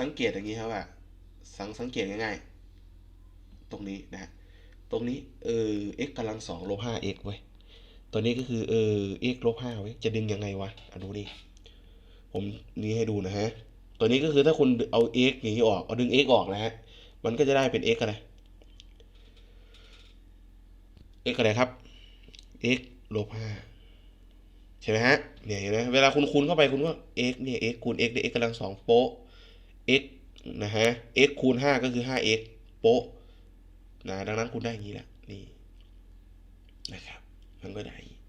สังเกตอย่างนี้ครับว่า สังสังเกตง่ายๆ ตรงนี้นะฮะตรงนี้เออ x กำลังสองลบห้า x เว้ยตัวนี้ก็คือเออ x ลบห้าเว้ยจะดึงยังไงวะอะดูดิผมนี่ให้ดูนะฮะ ตัวนี้ก็คือถ้าคุณเอา x อย่างนี้ออกเอาดึง x ออกนะฮะมันก็จะได้เป็น x อะไร x อะไรครับ x ลบห้าใช่ไหมฮะเนี่ยเห็นไหมเวลาคุณคูณเข้าไปคุณก็ x เนี่ย x คูณ x ได้ x กำลังสองโป๊ะ x นะฮะ x คูณห้าก็คือห้า x โป๊ะนะดังนั้นคุณได้อย่างนี้แหละนี่นะครับ มันก็ได้อย่างนี้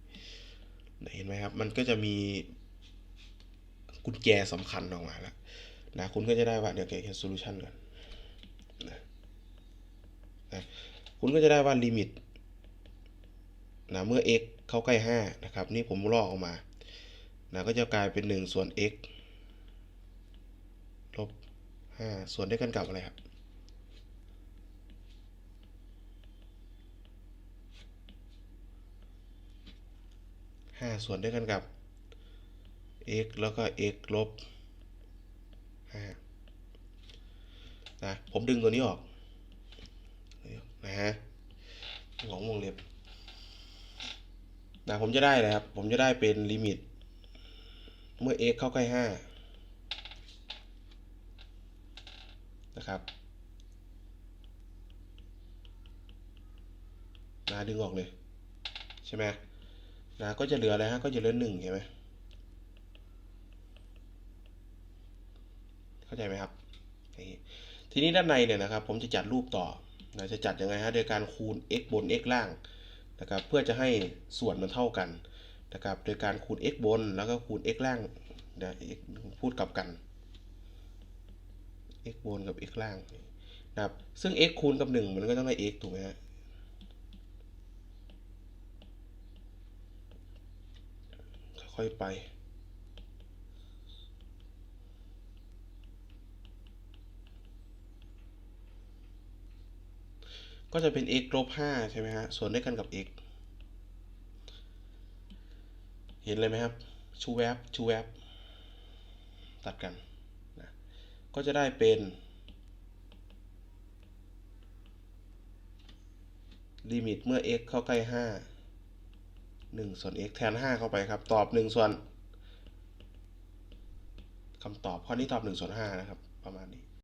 เห็นไหมครับ มันก็จะมีกุญแจสำคัญออกมาแล้วนะคุณก็จะได้ว่าเดี๋ยวเก็บโซลูชันก่อนนะนะคุณก็จะได้ว่าลิมิตนะเมื่อ x เข้าใกล้ 5 นะครับ นี่ผมลอกออกมานะก็จะกลายเป็น 1 ส่วน x ลบ 5 ส่วนด้วยกันกับอะไรครับ5ส่วนด้วยกันกับ x แล้วก็ x ลบ5นะผมดึงตัวนี้ออกนะฮะของวงเล็บนะผมจะได้เลยครับ ผมจะได้เป็นลิมิต เมื่อ x เข้าใกล้5 นะครับนะดึงออกเลยใช่ไหมนะก็จะเหลืออะไรฮะก็จะเหลือหนึ่งใช่ไหมเข้าใจไหมครับทีนี้ด้านในเนี่ยนะครับ ผมจะจัดรูปต่อนะจะจัดยังไงฮะโดยการคูณ x บน x ล่างนะครับ เพื่อจะให้ส่วนมันเท่ากันนะครับ โดยการคูณ x บนแล้วก็คูณ x ล่างนะ x พูดกลับกัน x บนกับ x ล่างนะครับ ซึ่ง x คูณกับ 1 มันก็ต้องได้ x ถูกไหมฮะค่อยไป ก็จะเป็น x ลบ5ใช่ไหมฮะ ส่วนด้วยกันกับ x เห็นเลยไหมครับ ชูแวบชูแวบตัดกัน ก็จะได้เป็น ลิมิตเมื่อ x เข้าใกล้ 5 1 ส่วน x แทน 5 เข้าไปครับ ตอบ 1 ส่วนคำตอบข้อนี้ตอบ 1 ส่วน 5 นะครับ ประมาณนี้